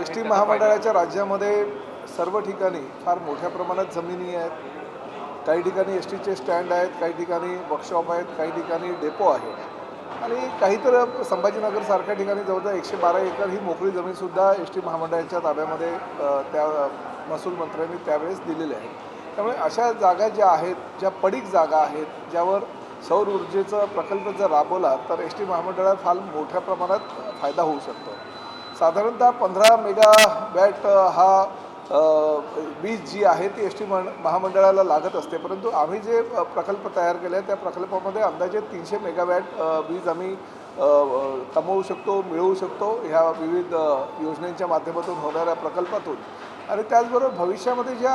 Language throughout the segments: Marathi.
एस टी महामंडळाच्या राज्यामध्ये सर्व ठिकाणी फार मोठ्या प्रमाणात जमिनी आहेत. काही ठिकाणी एस टीचे स्टँड आहेत काही ठिकाणी वर्कशॉप आहेत काही ठिकाणी डेपो आहे आणि काही तर संभाजीनगरसारख्या ठिकाणी जवळजवळ एकशे बारा एकर ही मोकळी जमीनसुद्धा एस टी महामंडळाच्या ताब्यामध्ये त्या महसूल मंत्र्यांनी त्यावेळेस दिलेली आहे. त्यामुळे अशा जागा ज्या आहेत ज्या पडीक जागा आहेत ज्यावर सौर ऊर्जेचा प्रकल्प जर राबवला तर एस टी महामंडळात फार मोठ्या प्रमाणात फायदा होऊ शकतो. साधारणतः पंधरा मेगा वॅट हा वीज जी आहे ती एस टी महामंडळाला लागत असते. परंतु आम्ही जे प्रकल्प तयार केले आहे त्या प्रकल्पामध्ये अंदाजे तीनशे मेगावॅट वीज आम्ही कमवू शकतो मिळवू शकतो ह्या विविध योजनेच्या माध्यमातून होणाऱ्या प्रकल्पातून. आणि त्याचबरोबर भविष्यामध्ये ज्या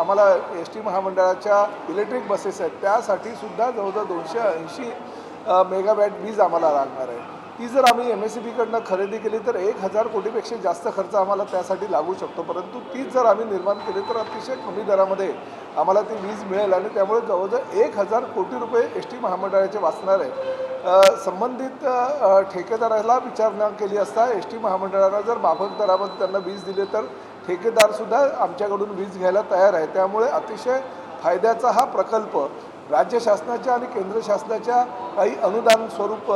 आम्हाला एस टी महामंडळाच्या इलेक्ट्रिक बसेस आहेत त्यासाठी सुद्धा जवळजवळ दोनशे ऐंशी मेगावॅट वीज आम्हाला लागणार आहे. ती जर आम्ही एम एस सी बीकडनं खरेदी केली तर एक हजार कोटीपेक्षा जास्त खर्च आम्हाला त्यासाठी लागू शकतो. परंतु तीच जर आम्ही निर्माण केली तर अतिशय कमी दरामध्ये आम्हाला ती वीज मिळेल आणि त्यामुळे जवळजवळ एक हजार कोटी रुपये एस टी महामंडळाचे वाचणार आहे. संबंधित ठेकेदाराला विचारणा केली असता एस टी महामंडळाला जर माफक दरामध्ये त्यांना वीज दिले तर ठेकेदारसुद्धा आमच्याकडून वीज घ्यायला तयार आहे. त्यामुळे अतिशय फायद्याचा हा प्रकल्प राज्य शासनाच्या आणि केंद्र शासनाच्या काही अनुदान स्वरूप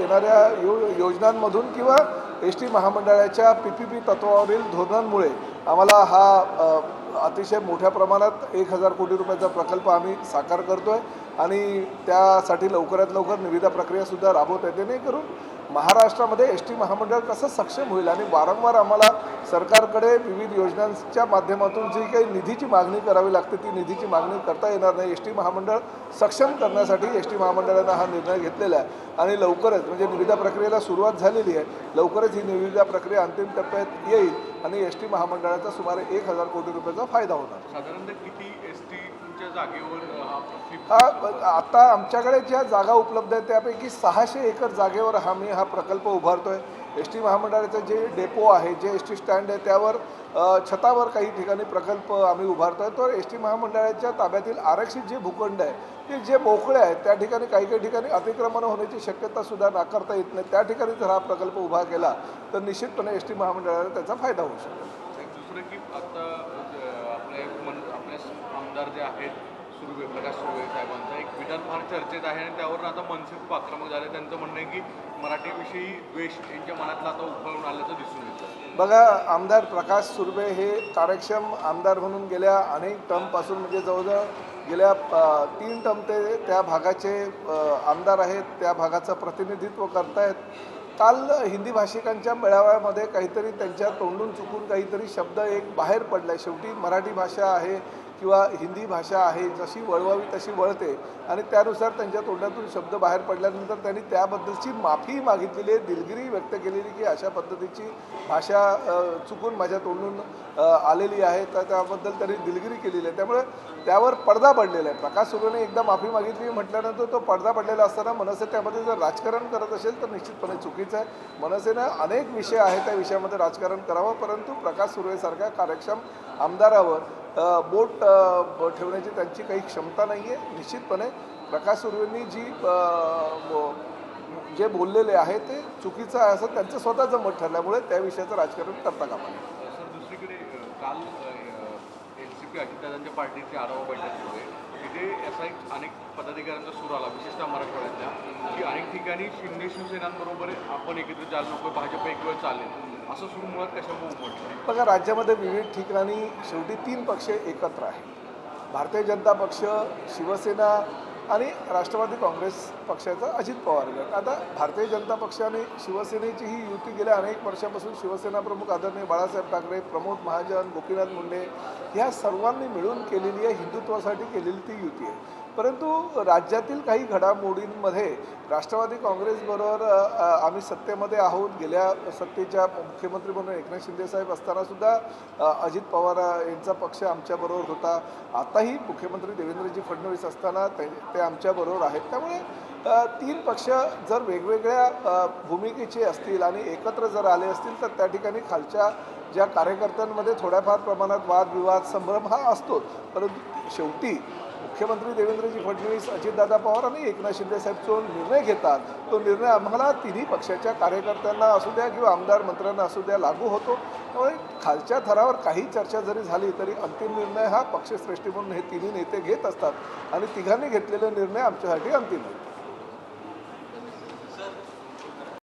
येणाऱ्या यो योजनांमधून किंवा एस टी महामंडळाच्या पी पी पी तत्वावरील धोरणांमुळे आम्हाला हा अतिशय मोठ्या प्रमाणात एक हजार कोटी रुपयाचा प्रकल्प आम्ही साकार करतो आहे आणि त्यासाठी लवकरात लवकर निविदा प्रक्रियासुद्धा राबवत आहे जेणेकरून महाराष्ट्रामध्ये एस टी महामंडळ कसं सक्षम होईल? आणि वारंवार आम्हाला सरकारकडे विविध योजनांच्या माध्यमातून जी काही निधीची मागणी करावी लागते ती निधीची मागणी करता येणार नाही. एस टी महामंडळ सक्षम करण्यासाठी एस टी महामंडळानं हा निर्णय घेतलेला आहे. आणि लवकरच म्हणजे निविदा प्रक्रियेला सुरुवात झालेली आहे लवकरच ही निविदा प्रक्रिया अंतिम टप्प्यात येईल आणि एस टी महामंडळाचा सुमारे एक हजार कोटी रुपयाचा फायदा होणार. साधारणतः किती एस टी हा आता आमच्याकडे ज्या जागा उपलब्ध आहेत त्यापैकी सहाशे एकर जागेवर आम्ही हा प्रकल्प उभारतोय. एस टी महामंडळाचं जे डेपो आहे जे एस टी स्टँड आहे त्यावर छतावर काही ठिकाणी प्रकल्प आम्ही उभारतोय. तर एस टी महामंडळाच्या ताब्यातील आरक्षित जे भूखंड आहे ते जे मोकळे आहेत त्या ठिकाणी काही काही ठिकाणी अतिक्रमण होण्याची शक्यता सुद्धा नाकारता येत नाही. त्या ठिकाणी जर हा प्रकल्प उभा केला तर निश्चितपणे एस टी महामंडळाला त्याचा फायदा होऊ शकतो. आमदार जे आहेत सुर्वे प्रकाश सुर्वे साहेबांचा एक विधान फार चर्चेत आहे आणि त्यावरून आता मनसे खूप आक्रमक झाले. त्यांचं म्हणणं आहे की मराठीविषयी द्वेष यांच्या मनातला आता उफाळून आल्याचं दिसून येतं. बघा आमदार प्रकाश सुर्वे हे कार्यक्षम आमदार म्हणून गेल्या अनेक टर्मपासून म्हणजे जवळजवळ गेल्या तीन टर्म ते त्या भागाचे आमदार आहेत त्या भागाचं प्रतिनिधित्व करतायत. काल हिंदी भाषिकांच्या मेळाव्यामध्ये काहीतरी त्यांच्या तोंडून चुकून काहीतरी शब्द एक बाहेर पडला आहे शेवटी मराठी भाषा आहे किंवा हिंदी भाषा आहे जशी वळवावी तशी वळते. आणि त्यानुसार त्यांच्या तोंडातून शब्द बाहेर पडल्यानंतर त्यांनी त्याबद्दलची माफी मागितलेली आहे. दिलगिरी व्यक्त केलेली की अशा पद्धतीची भाषा चुकून माझ्या तोंडून आलेली आहे. तर त्याबद्दल त्यांनी दिलगिरी केलेली आहे. त्यामुळे त्यावर पडदा पडलेला आहे. प्रकाश सुरेने एकदा माफी मागितली म्हटल्यानंतर तो पडदा पडलेला असताना मनसे त्यामध्ये जर राजकारण करत असेल तर निश्चितपणे चुकीचं आहे. मनसेनं अनेक विषय आहेत त्या विषयामध्ये राजकारण करावं. परंतु प्रकाश सुर्वेसारख्या कार्यक्षम आमदारावर बोट ठेवण्याची त्यांची काही क्षमता नाही आहे निश्चितपणे. प्रकाश सुर्वेंनी जी जे बोललेले आहे ते चुकीचं आहे असं त्यांचं स्वतःचं मत ठरल्यामुळे त्या विषयाचं राजकारण करता कामा नये. सर दुसरीकडे काल एन सी पी अजितदादांच्या पार्टीची आढावा बैठक होते तिथे असा एक अनेक पदाधिकाऱ्यांचा सूर आला विशेषतः मराठवाड्यातल्या की अनेक ठिकाणी शिंदे शिवसेनांबरोबर आपण एकत्र चाललो भाजप एक वेळ चालेल. असं सूर मुळात कशामुळे उमटलं? बघा राज्यामध्ये विविध ठिकाणी शेवटी तीन पक्ष एकत्र आहेत. भारतीय जनता पक्ष शिवसेना आणि राष्ट्रवादी काँग्रेस पक्षाचा अजित पवार गट. आता भारतीय जनता पक्ष आणि शिवसेनेची ही युती गेल्या अनेक वर्षापासून शिवसेना प्रमुख आदरणीय बाळासाहेब ठाकरे प्रमोद महाजन गोपीनाथ मुंडे ह्या सर्वांनी मिळून केलेली आहे हिंदुत्वासाठी केलेली ती युती आहे. परंतु राज्यातील काही घडामोडींमध्ये राष्ट्रवादी काँग्रेसबरोबर आम्ही सत्तेमध्ये आहोत. गेल्या सत्तेच्या मुख्यमंत्री म्हणून एकनाथ शिंदेसाहेब असतानासुद्धा अजित पवार यांचा पक्ष आमच्याबरोबर होता. आताही मुख्यमंत्री देवेंद्रजी फडणवीस असताना ते ते आमच्याबरोबर आहेत. त्यामुळे तीन पक्ष जर वेगवेगळ्या भूमिकेचे असतील आणि एकत्र जर आले असतील तर त्या ठिकाणी खालच्या ज्या कार्यकर्त्यांमध्ये थोड्याफार प्रमाणात वादविवाद संभ्रम हा असतोच. परंतु शेवटी मुख्यमंत्री देवेंद्रजी फडणवीस अजितदादा पवार आणि एकनाथ शिंदेसाहेब जो निर्णय घेतात. तो निर्णय आम्हाला तिन्ही पक्षाच्या कार्यकर्त्यांना असू द्या किंवा आमदार मंत्र्यांना असू द्या लागू होतो. त्यामुळे खालच्या थरावर काही चर्चा जरी झाली तरी अंतिम निर्णय हा पक्षश्रेष्ठी म्हणून हे तिन्ही नेते घेत असतात आणि तिघांनी घेतलेले निर्णय आमच्यासाठी अंतिम आहेत.